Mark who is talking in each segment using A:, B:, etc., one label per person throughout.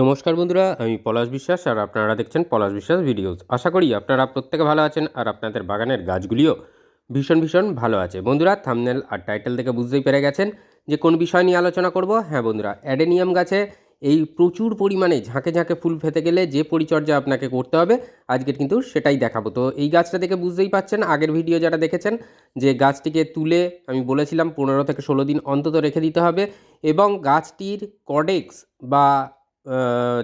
A: নমস্কার বন্ধুরা, আমি পলাশ বিশ্বাস আর আপনারা দেখছেন পলাশ বিশ্বাস ভিডিওস। আশা করি আপনারা প্রত্যেকে ভালো আছেন আর আপনাদের বাগানের গাছগুলিও ভীষণ ভীষণ ভালো আছে। বন্ধুরা থামনেল আর টাইটেল থেকে বুঝতেই পেরে গেছেন যে কোন বিষয় নিয়ে আলোচনা করব। হ্যাঁ বন্ধুরা, অ্যাডেনিয়াম গাছে এই প্রচুর পরিমাণে ঝাঁকে ঝাঁকে ফুল ফেতে গেলে যে পরিচর্যা আপনাকে করতে হবে, আজকের কিন্তু সেটাই দেখাবো। তো এই গাছটা দেখে বুঝতেই পাচ্ছেন, আগের ভিডিও যারা দেখেছেন যে গাছটিকে তুলে, আমি বলেছিলাম পনেরো থেকে ষোলো দিন অন্তত রেখে দিতে হবে এবং গাছটির কডেক্স বা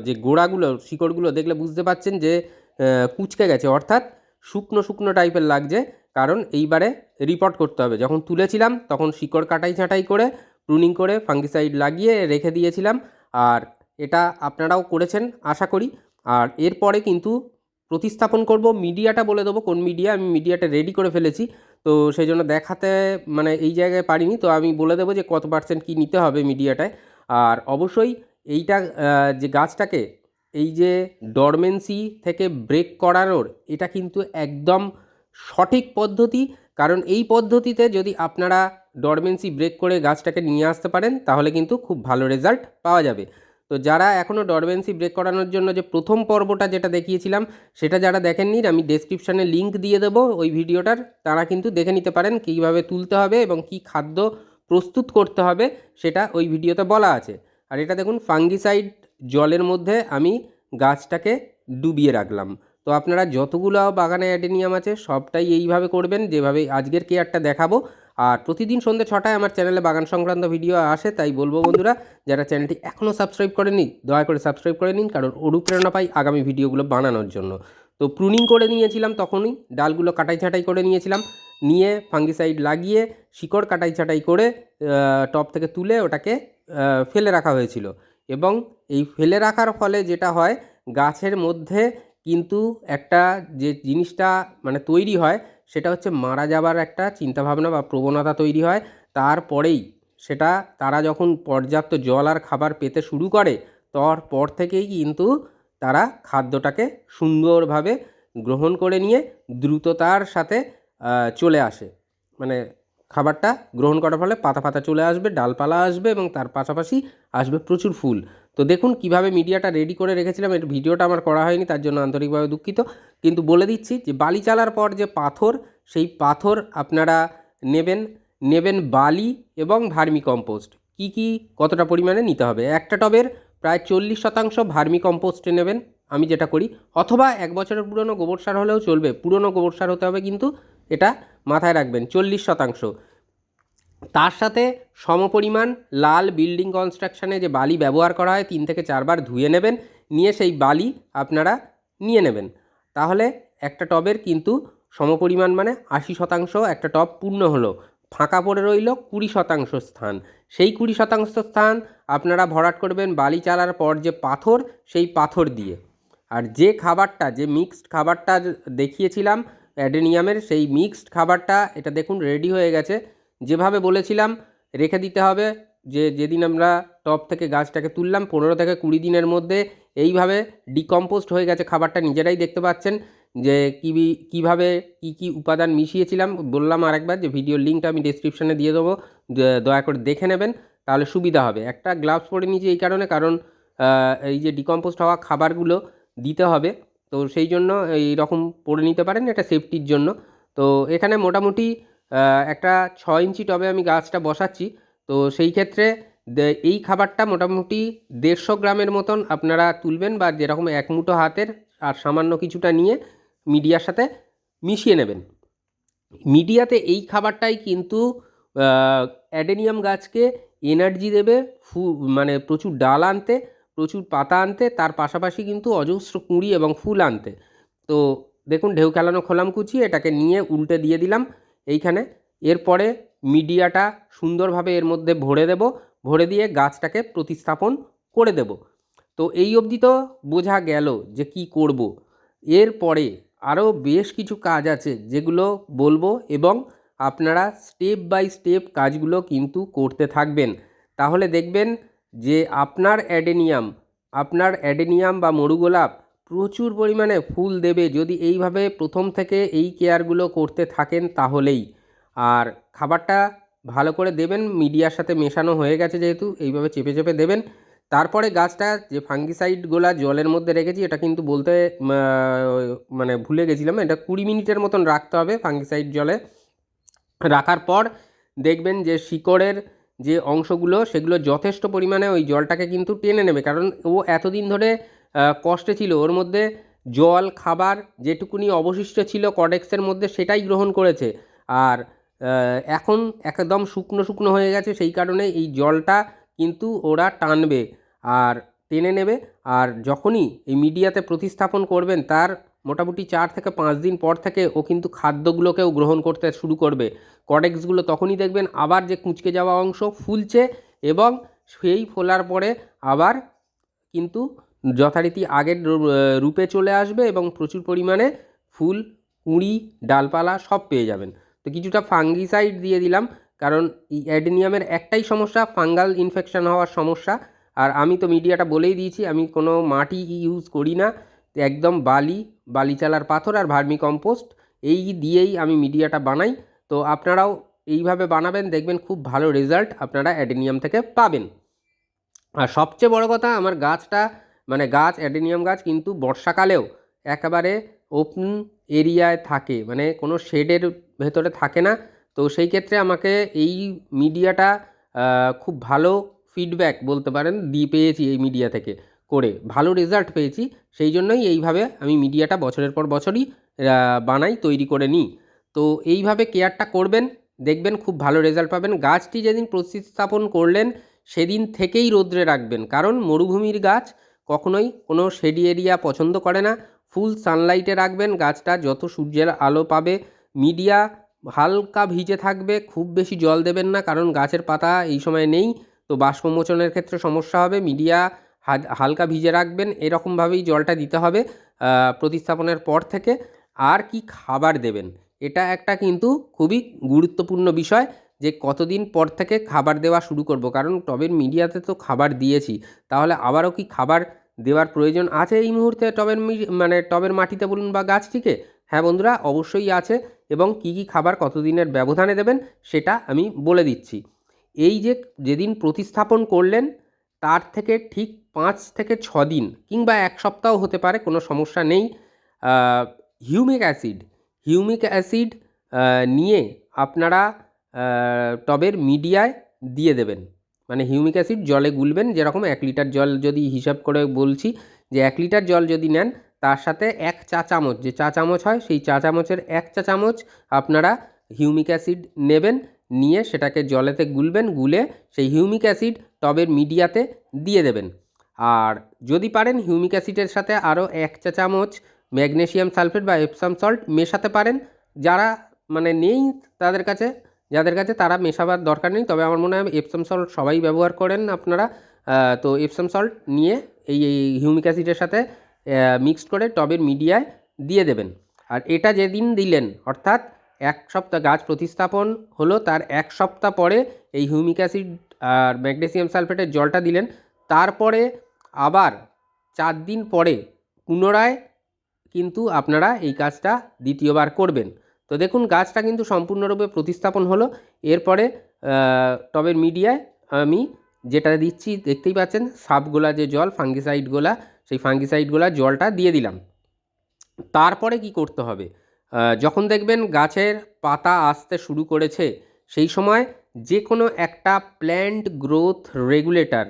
A: যে গোড়াগুলো, শিকড়গুলো দেখলে বুঝতে পাচ্ছেন যে কুচকে গেছে। অর্থাৎ শুকনো শুকনো টাইপের লাগছে, কারণ এইবারে রিপোর্ট করতে হবে। যখন তুলেছিলাম, তখন শিকড় কাটাই ছাঁটাই করে প্রুনিং করে ফাঙ্গিসাইড লাগিয়ে রেখে দিয়েছিলাম। আর এটা আপনারাও করেছেন, আশা করি। আর এরপরে কিন্তু প্রতিস্থাপন করব মিডিয়াটা বলে দেবো। কোন মিডিয়া আমি মিডিয়াটা রেডি করে ফেলেছি। তো সেই জন্য দেখাতে মানে এই জায়গায় পারিনি। তো আমি বলে দেবো যে কত পার্সেন্ট কী নিতে হবে মিডিয়াটায় আর অবশ্যই এইটা যে গাছটাকে, এই যে ডরমেন্সি থেকে ব্রেক করানোর, এটা কিন্তু একদম সঠিক পদ্ধতি। কারণ এই পদ্ধতিতে যদি আপনারা ডরমেন্সি ব্রেক করে গাছটাকে নিয়ে আসতে পারেন, তাহলে কিন্তু খুব ভালো রেজাল্ট পাওয়া যাবে। তো যারা এখনও ডরমেন্সি ব্রেক করানোর জন্য যে প্রথম পর্বটা যেটা দেখিয়েছিলাম, সেটা যারা দেখেননি, আমি ডেসক্রিপশানে লিঙ্ক দিয়ে দেবো ওই ভিডিওটার। তারা কিন্তু দেখে নিতে পারেন কীভাবে তুলতে হবে এবং কী খাদ্য প্রস্তুত করতে হবে, সেটা ওই ভিডিওতে বলা আছে। আর এটা দেখুন ফাঙ্গিসাইড জলের মধ্যে আমি গাছটাকে ডুবিয়ে রাখলাম। তো আপনারা যতগুলো বাগানে অ্যাডেনিয়াম আছে, সবটাই এইভাবে করবেন, যেভাবে আজকের কেয়ারটা দেখাবো। আর প্রতিদিন সন্ধ্যে ছটায় আমার চ্যানেলে বাগান সংক্রান্ত ভিডিও আসে, তাই বলব বন্ধুরা, যারা চ্যানেলটি এখনও সাবস্ক্রাইব করেনি দয়া করে সাবস্ক্রাইব করে নিন, কারণ অনুপ্রেরণা পাই আগামী ভিডিওগুলো বানানোর জন্য। তো প্রুনিং করে নিয়েছিলাম তখনই, ডালগুলো কাটাই ছাঁটাই করে নিয়েছিলাম, নিয়ে ফাঙ্গিসাইড লাগিয়ে, শিকড় কাটাই ছাঁটাই করে টপ থেকে তুলে ওটাকে ফেলে রাখা হয়েছিল। এবং এই ফেলে রাখার ফলে যেটা হয়, গাছের মধ্যে কিন্তু একটা যে জিনিসটা মানে তৈরি হয়, সেটা হচ্ছে মারা যাবার একটা চিন্তাভাবনা বা প্রবণতা তৈরি হয়। তারপরেই সেটা তারা যখন পর্যাপ্ত জল আর খাবার পেতে শুরু করে, তারপর থেকেই কিন্তু তারা খাদ্যটাকে সুন্দরভাবে গ্রহণ করে নিয়ে দ্রুততার সাথে চলে আসে। মানে খাবারটা গ্রহণ করার ফলে পাতা পাতা চলে আসবে, ডালপালা আসবে এবং তার পাশাপাশি আসবে প্রচুর ফুল। তো দেখুন কীভাবে মিডিয়াটা রেডি করে রেখেছিলাম, এর ভিডিওটা আমার করা হয়নি, তার জন্য আন্তরিকভাবে দুঃখিত। কিন্তু বলে দিচ্ছি যে বালি চালার পর যে পাথর, সেই পাথর আপনারা নেবেন নেবেন বালি এবং ভার্মি কম্পোস্ট কী কী, কতটা পরিমাণে নিতে হবে? একটা টবের প্রায় চল্লিশ শতাংশ ভার্মি কম্পোস্টে নেবেন, আমি যেটা করি। অথবা এক বছরের পুরনো গোবর সার হলেও চলবে, পুরনো গোবর সার হতে হবে কিন্তু এটা মাথায় রাখবেন, চল্লিশ শতাংশ। তার সাথে সমপরিমাণ লাল বিল্ডিং কনস্ট্রাকশনে যে বালি ব্যবহার করা হয়, তিন থেকে চারবার ধুয়ে নেবেন, নিয়ে সেই বালি আপনারা নিয়ে নেবেন। তাহলে একটা টবের কিন্তু সমপরিমাণ মানে আশি শতাংশ, একটা টব পূর্ণ হলো, ফাঁকা পড়ে রইল কুড়ি শতাংশ স্থান। সেই কুড়ি শতাংশ স্থান আপনারা ভরাট করবেন বালি চালার পর যে পাথর, সেই পাথর দিয়ে। আর যে খাবারটা, যে মিক্সড খাবারটা দেখিয়েছিলাম অ্যাডেনিয়ামের সেই মিক্সড খাবারটা, এটা দেখুন রেডি হয়ে গেছে। যেভাবে বলেছিলাম, রেখে দিতে হবে যে যেদিন আমরা টপ থেকে গাছটাকে তুললাম, পনেরো থেকে কুড়ি দিনের মধ্যে এইভাবে ডিকম্পোস্ট হয়ে গেছে খাবারটা। নিজেরাই দেখতে পাচ্ছেন যে কী কীভাবে কী কী উপাদান মিশিয়েছিলাম। বললাম আরেকবার যে ভিডিও লিঙ্কটা আমি ডিসক্রিপশানে দিয়ে দেবো। দয়া করে দেখে নেবেন, তাহলে সুবিধা হবে। একটা গ্লাভস পরে নিয়েছি এই কারণে, কারণ এই যে ডিকম্পোস্ট হওয়া খাবারগুলো দিতে হবে। তো সেই জন্য এই রকম পরে নিতে পারেন এটা সেফটির জন্য। তো এখানে মোটামুটি একটা ছ ইঞ্চি টবে আমি গাছটা বসাচ্ছি। তো সেই ক্ষেত্রে এই খাবারটা মোটামুটি দেড়শো গ্রামের মতন আপনারা তুলবেন বা যেরকম এক মুঠো হাতের আর সামান্য কিছুটা নিয়ে মিডিয়ার সাথে মিশিয়ে নেবেন। মিডিয়াতে এই খাবারটাই কিন্তু অ্যাডেনিয়াম গাছকে এনার্জি দেবে, ফু মানে প্রচুর ডাল আনতে প্রচুর পাতা আনতে, তার পাশাপাশি কিন্তু অজস্র কুঁড়ি এবং ফুল আনতে। তো দেখুন, ঢেউ খেলানো খোলাম কুচি এটাকে নিয়ে উল্টে দিয়ে দিলাম এইখানে। এরপরে মিডিয়াটা সুন্দরভাবে এর মধ্যে ভরে দেব, ভরে দিয়ে গাছটাকে প্রতিস্থাপন করে দেব। তো এই অবধি তো বোঝা গেল যে কি করব। এরপরে আরও বেশ কিছু কাজ আছে যেগুলো বলব এবং আপনারা স্টেপ বাই স্টেপ কাজগুলো কিন্তু করতে থাকবেন। তাহলে দেখবেন যে আপনার অ্যাডেনিয়াম আপনার অ্যাডেনিয়াম বা মরুগোলাপ প্রচুর পরিমাণে ফুল দেবে যদি এইভাবে প্রথম থেকে এই কেয়ারগুলো করতে থাকেন তাহলেই। আর খাবারটা ভালো করে দেবেন, মিডিয়ার সাথে মেশানো হয়ে গেছে যেহেতু, এইভাবে চেপে চেপে দেবেন। তারপরে গাছটা, যে ফাঙ্গিসাইডগুলা জলের মধ্যে রেখেছি, এটা কিন্তু বলতে মানে ভুলে গেছিলাম, এটা কুড়ি মিনিটের মতন রাখতে হবে ফাঙ্গিসাইড জলে। রাখার পর দেখবেন যে শিকড়ের যে অংশগুলো, সেগুলো যথেষ্ট পরিমাণে ওই জলটাকে কিন্তু টেনে নেবে। কারণ ও এতদিন ধরে কষ্টে ছিল। ওর মধ্যে জল, খাবার যেটুকুনি অবশিষ্ট ছিল কডেক্সের মধ্যে, সেটাই গ্রহণ করেছে। আর এখন একদম শুকনো শুকনো হয়ে গেছে। সেই কারণে এই জলটা কিন্তু ওরা টানবে আর টেনে নেবে। আর যখনই এই মিডিয়াতে প্রতিস্থাপন করবেন, তার মোটামুটি চার থেকে পাঁচ দিন পর থেকে ও কিন্তু খাদ্যগুলোকেও গ্রহণ করতে শুরু করবে। কডেক্সগুলো তখনই দেখবেন আবার যে কুঁচকে যাওয়া অংশ ফুলছে এবং সেই ফোলার পরে আবার কিন্তু যথারীতি আগের রূপে চলে আসবে এবং প্রচুর পরিমাণে ফুল, কুঁড়ি, ডালপালা সব পেয়ে যাবেন। তো কিছুটা ফাঙ্গিসাইড দিয়ে দিলাম, কারণ এই অ্যাডেনিয়ামের একটাই সমস্যা, ফাঙ্গাল ইনফেকশান হওয়ার সমস্যা। আর আমি তো মিডিয়াটা বলেই দিয়েছি, আমি কোনো মাটি ইউজ করি না, একদম বালি বালিচালার পাথর আর ভার্মি কম্পোস্ট, এই দিয়েই আমি মিডিয়াটা বানাই। তো আপনারাও এইভাবে বানাবেন, দেখবেন খুব ভালো রেজাল্ট আপনারা অ্যাডেনিয়াম থেকে পাবেন। আর সবচেয়ে বড় কথা, আমার গাছটা মানে গাছ, অ্যাডেনিয়াম গাছ কিন্তু বর্ষাকালেও একেবারে ওপেন এরিয়ায় থাকে মানে কোনো শেডের ভেতরে থাকে না। তো সেই ক্ষেত্রে আমাকে এই মিডিয়াটা খুব ভালো ফিডব্যাক বলতে পারেন, দিয়ে পেয়েছি এই মিডিয়া থেকে। করে ভালো রেজাল্ট পেয়েছি, সেই জন্যই এইভাবে আমি মিডিয়াটা বছরের পর বছরই বানাই, তৈরি করে নিই। তো এইভাবে কেয়ারটা করবেন, দেখবেন খুব ভালো রেজাল্ট পাবেন। গাছটি যেদিন প্রতিস্থাপন করলেন, সেদিন থেকেই রোদ্রে রাখবেন। কারণ মরুভূমির গাছ কখনোই কোনো শেডি এরিয়া পছন্দ করে না। ফুল সানলাইটে রাখবেন, গাছটা যত সূর্যের আলো পাবে মিডিয়া হালকা ভিজে থাকবে, খুব বেশি জল দেবেন না, কারণ গাছের পাতা এই সময় নেই। তো বাষ্পমোচনের ক্ষেত্রে সমস্যা হবে মিডিয়া হালকা ভিজে রাখবেন, এরকমভাবেই জলটা দিতে হবে প্রতিস্থাপনের পর থেকে। আর কি খাবার দেবেন? এটা একটা কিন্তু খুবই গুরুত্বপূর্ণ বিষয় যে কতদিন পর থেকে খাবার দেওয়া শুরু করব। কারণ টবের মিডিয়াতে তো খাবার দিয়েছি, তাহলে আবারও কি খাবার দেওয়ার প্রয়োজন আছে এই মুহূর্তে টবের মানে টবের মাটিতে বলুন বা গাছটিকে? হ্যাঁ বন্ধুরা, অবশ্যই আছে এবং কি কি খাবার কতদিনের ব্যবধানে দেবেন সেটা আমি বলে দিচ্ছি। এই যে যেদিন প্রতিস্থাপন করলেন তার থেকে ঠিক পাঁচ থেকে ছ দিন কিংবা এক সপ্তাহ হতে পারে, কোনো সমস্যা নেই। হিউমিক অ্যাসিড হিউমিক অ্যাসিড নিয়ে আপনারা টবের মিডিয়ায় দিয়ে দেবেন। মানে হিউমিক অ্যাসিড জলে গুলবেন, যেরকম এক লিটার জল যদি হিসাব করে বলছি যে এক লিটার জল যদি নেন, তার সাথে এক চা চামচ, যে চা চামচ হয়, সেই চা চামচের এক চা চামচ আপনারা হিউমিক অ্যাসিড নেবেন। নিয়ে সেটাকে জলেতে গুলবেন, গুলে সেই হিউমিক অ্যাসিড টবের মিডিয়াতে দিয়ে দেবেন। আর যদি পারেন, হিউমিক অ্যাসিডের সাথে আরও এক চা চামচ ম্যাগনেসিয়াম সালফেট বা এপসাম সল্ট মেশাতে পারেন। যারা মানে নেই তাদের কাছে, যাদের কাছে তারা মেশাবার দরকার নেই, তবে আমার মনে হয় এপসাম সল্ট সবাই ব্যবহার করেন আপনারা। তো এপসাম সল্ট নিয়ে এই এই হিউমিক অ্যাসিডের সাথে মিক্সড করে টবের মিডিয়ায় দিয়ে দেবেন। আর এটা যেদিন দিলেন, অর্থাৎ এক সপ্তাহ গাছ প্রতিস্থাপন হলো, তার এক সপ্তাহ পরে এই হিউমিক অ্যাসিড আর ম্যাগনেসিয়াম সালফেটের জলটা দিলেন। তারপরে আবার চার দিন পরে পুনরায় কিন্তু আপনারা এই কাজটা দ্বিতীয়বার করবেন। তো দেখুন, গাছটা কিন্তু সম্পূর্ণরূপে প্রতিস্থাপন হলো। এরপরে টবের মিডিয়ায় আমি যেটা দিচ্ছি, দেখতেই পাচ্ছেন, সাপগোলা যে জল ফাঙ্গিসাইডগোলা সেই ফাঙ্গিসাইডগোলা জলটা দিয়ে দিলাম। তারপরে কি করতে হবে? যখন দেখবেন গাছের পাতা আসতে শুরু করেছে, সেই সময় যে কোনো একটা প্ল্যান্ট গ্রোথ রেগুলেটর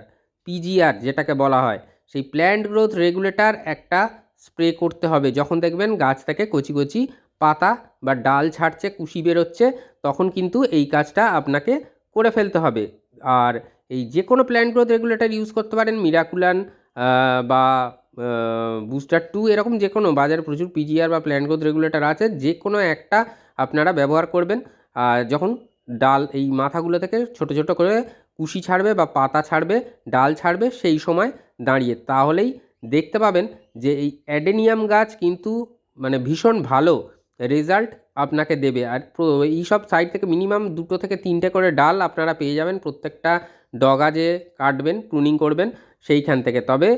A: পিজিআর যেটাকে বলা হয়, সেই প্ল্যান্ট গ্রোথ রেগুলেটর একটা স্প্রে করতে হবে। যখন দেখবেন গাছ থেকে কচি কচি পাতা বা ডাল ছাড়ছে, কুশি বেরোচ্ছে, তখন কিন্তু এই কাজটা আপনাকে করে ফেলতে হবে। আর এই যে কোনো প্ল্যান্ট গ্রোথ রেগুলেটর ইউজ করতে পারেন মিরাকুলান বা বুস্টার টু এরকম যে কোনো বাজারে প্রচুর পিজিআর বা প্ল্যান্ট গ্রোথ রেগুলেটর আছে যে কোনো একটা আপনারা ব্যবহার করবেন। আর যখন ডাল এই মাথাগুলো থেকে ছোট ছোট করে কুশি ছাড়বে বা পাতা ছাড়বে, ডাল ছাড়বে, সেই সময় দাঁড়িয়ে। তাহলেই দেখতে পাবেন যে এই অ্যাডেনিয়াম গাছ কিন্তু মানে ভীষণ ভালো। রেজাল্ট আপনাকে দেবে। আর এই সব সাইড থেকে মিনিমাম দুটো থেকে তিনটে করে ডাল আপনারা পেয়ে যাবেন। প্রত্যেকটা ডগা যে কাটবেন প্রুনিং করবেন, সেইখান থেকে। তবে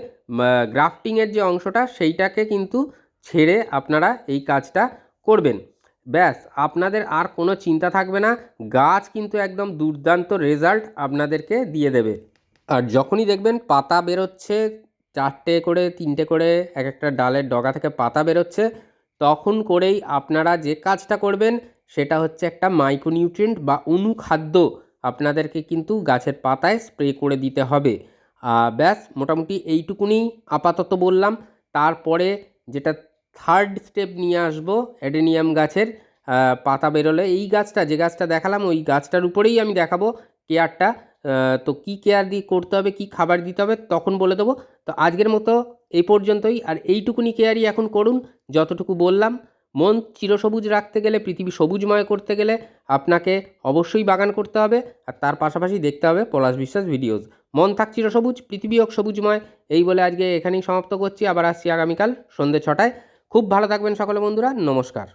A: গ্রাফটিংয়ের যে অংশটা, সেইটাকে কিন্তু ছেড়ে আপনারা এই কাজটা করবেন। ব্যাস, আপনাদের আর কোনো চিন্তা থাকবে না। গাছ কিন্তু একদম দুর্দান্ত রেজাল্ট আপনাদেরকে দিয়ে দেবে। আর যখনই দেখবেন পাতা বেরোচ্ছে, চারটে করে, তিনটে করে এক একটা ডালের ডগা থেকে পাতা বেরোচ্ছে তখন করেই আপনারা যে কাজটা করবেন, সেটা হচ্ছে একটা মাইক্রোনিউট্রিয়েন্ট বা অনুখাদ্য আপনাদেরকে কিন্তু গাছের পাতায় স্প্রে করে দিতে হবে। ব্যাস, মোটামুটি এইটুকুনি আপাতত বললাম। তারপরে যেটা থার্ড স্টেপ নিয়ে আসব, অ্যাডেনিয়াম গাছের পাতা বেরোলে এই গাছটা, যে গাছটা দেখালাম, ওই গাছটার উপরেই আমি দেখাবো কেয়ারটা। তো কি কেয়ার দিয়ে করতে হবে, কি খাবার দিতে হবে, তখন বলে দেবো। তো আজকের মতো এই পর্যন্তই। আর এইটুকুনি কেয়ারই এখন করুন। যতটুকু বললাম, মন চিরসবুজ রাখতে গেলে, পৃথিবী সবুজময় করতে গেলে আপনাকে অবশ্যই বাগান করতে হবে। আর তার পাশাপাশি দেখতে হবে পলাশ বিশ্বাস ভিডিওস মন থাক চিরসবুজ, পৃথিবী হোক সবুজময়। এই বলে আজকে এখানেই সমাপ্ত করছি। আবার আসছি আগামীকাল সন্ধ্যে ছটায়। খুব ভালো থাকবেন সকলে বন্ধুরা। নমস্কার।